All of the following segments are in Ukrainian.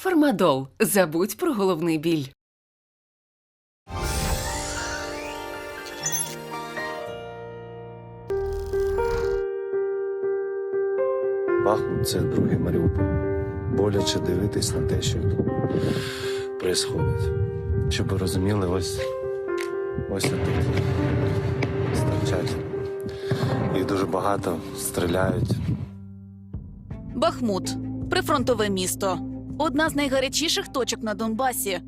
Фармадол. Забудь про головний біль. Бахмут це другий Маріуполь. Боляче дивитись на те, що відбувається. Щоб ви розуміли, ось ось тут стрічать. Їх дуже багато стріляють. Бахмут прифронтове місто, одна з найгарячіших точок на Донбасі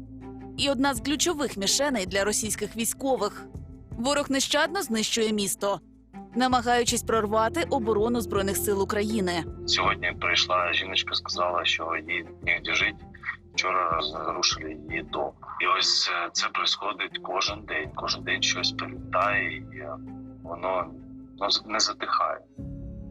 і одна з ключових мішеней для російських військових. Ворог нещадно знищує місто, намагаючись прорвати оборону збройних сил України. Сьогодні прийшла жіночка, сказала, що їй негде жити. Вчора розрушили її дом. І ось е, це відбувається кожен день. Кожен день щось прилітає, і е, воно ну, не затихає.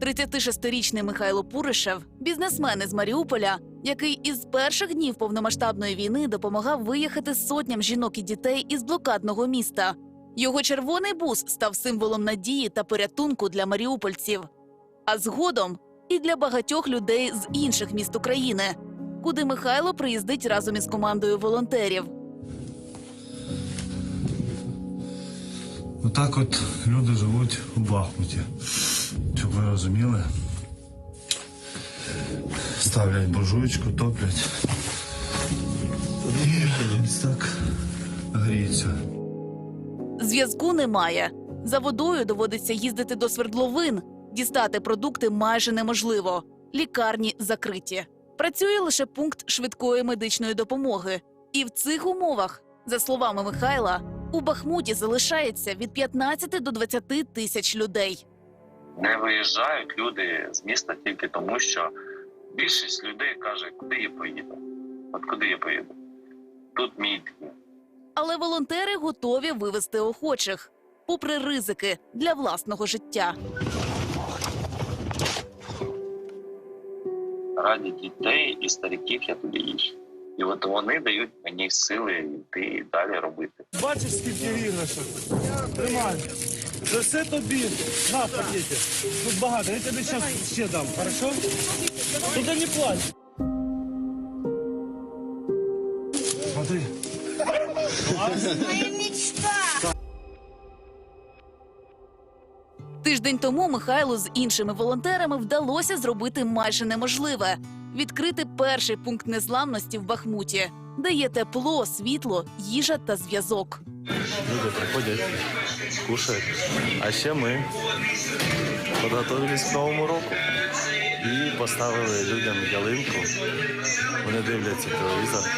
36-річний Михайло Пуришев, бізнесмен із Маріуполя, який із перших днів повномасштабної війни допомагав виїхати сотням жінок і дітей із блокадного міста. Його червоний бус став символом надії та порятунку для маріупольців, а згодом і для багатьох людей з інших міст України, куди Михайло приїздить разом із командою волонтерів. Отак от люди живуть у Бахмуті. Щоб ви розуміли. Ставлять буржуйку, топлять. І так гріються. Зв'язку немає. За водою доводиться їздити до свердловин. Дістати продукти майже неможливо. Лікарні закриті. Працює лише пункт швидкої медичної допомоги. І в цих умовах, за словами Михайла, у Бахмуті залишається від 15 до 20 тисяч людей. Не виїжджають люди з міста тільки тому, що більшість людей каже, куди я поїду. От куди я поїду? Тут мій дім. Але волонтери готові вивезти охочих, попри ризики для власного життя. раді дітей і стариків я туди їжджу. І от вони дають мені сили йти і далі робити. Бачиш, скільки іграшок? Тримай. Це все тобі. На в пакеті. Тут багато. Я тобі зараз ще дам, хорошо? Тільки не плач. Смотри. Тиждень тому Михайлу з іншими волонтерами вдалося зробити майже неможливе відкрити перший пункт незламності в Бахмуті, де є тепло, світло, їжа та зв'язок. Люди приходять, кушають. А ще ми підготувалися к Новому року і поставили людям ялинку. Вони дивляться телевізор,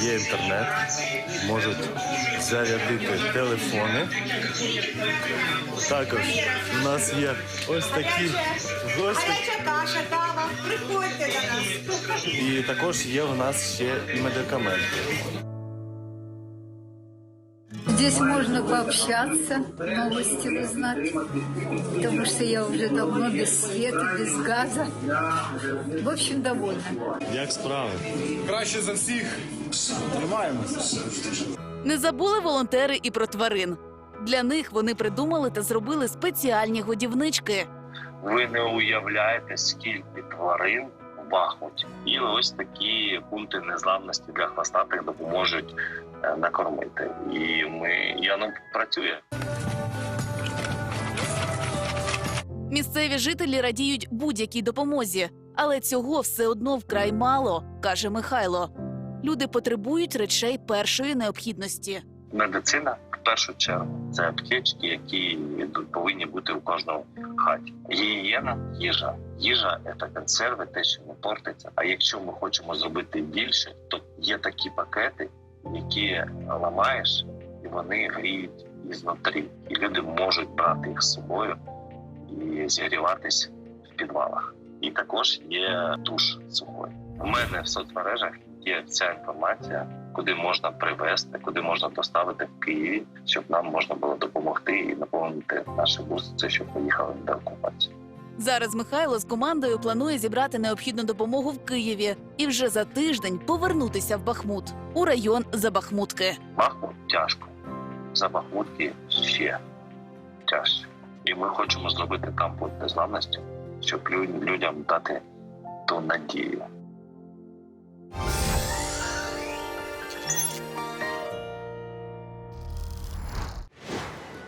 є інтернет, можуть зарядити телефони. Також у нас є ось такі гості. Приходьте до нас. І також є у нас ще медикаменти. Здесь можно пообщаться, новости узнать, потому что я уже давно без света, без газа. В общем, довольна. Як справи? Краще за всіх. Тримаємося. Не забули волонтери і про тварин. Для них вони придумали та зробили спеціальні годівнички. Ви не уявляєте, скільки тварин Бахмуті. І ось такі пункти незламності для хвостатих допоможуть е, накормити. І ми і воно працює. Місцеві жителі радіють будь-якій допомозі, але цього все одно вкрай мало, каже Михайло. Люди потребують речей першої необхідності. Медицина першу чергу це аптечки, які повинні бути у кожному хаті. Гігієна, їжа. Їжа це консерви, те, що не портиться. А якщо ми хочемо зробити більше, то є такі пакети, які ламаєш, і вони гріють ізнутрі. І люди можуть брати їх з собою і зігріватись в підвалах. І також є душ сухой. У мене в соцмережах є вся інформація, куди можна привезти, куди можна доставити в Києві, щоб нам можна було допомогти і наповнити наші буси, щоб поїхали до окупації. Зараз Михайло з командою планує зібрати необхідну допомогу в Києві і вже за тиждень повернутися в Бахмут у район Забахмутки. Бахмут тяжко. За Бахмутки ще тяжче. І ми хочемо зробити там пункт незламності, щоб людям дати ту надію.